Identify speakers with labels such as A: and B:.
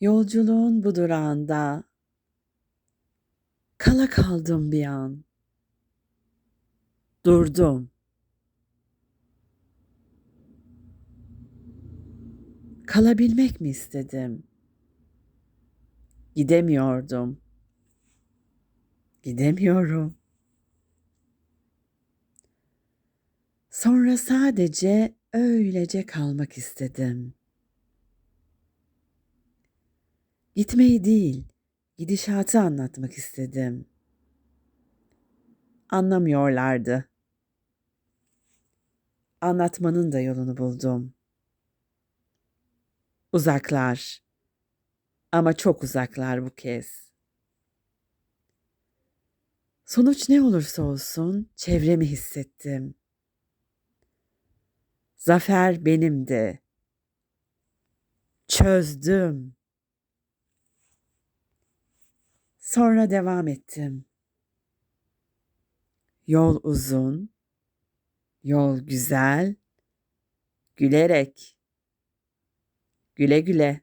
A: Yolculuğun bu durağında kala kaldım bir an. Durdum. Kalabilmek mi istedim? Gidemiyordum. Gidemiyorum. Sonra sadece öylece kalmak istedim. Gitmeyi değil, gidişatı anlatmak istedim. Anlamıyorlardı. Anlatmanın da yolunu buldum. Uzaklar. Ama çok uzaklar bu kez. Sonuç ne olursa olsun çevremi hissettim. Zafer benimdi. Çözdüm. Sonra devam ettim. Yol uzun, yol güzel, gülerek. Güle güle.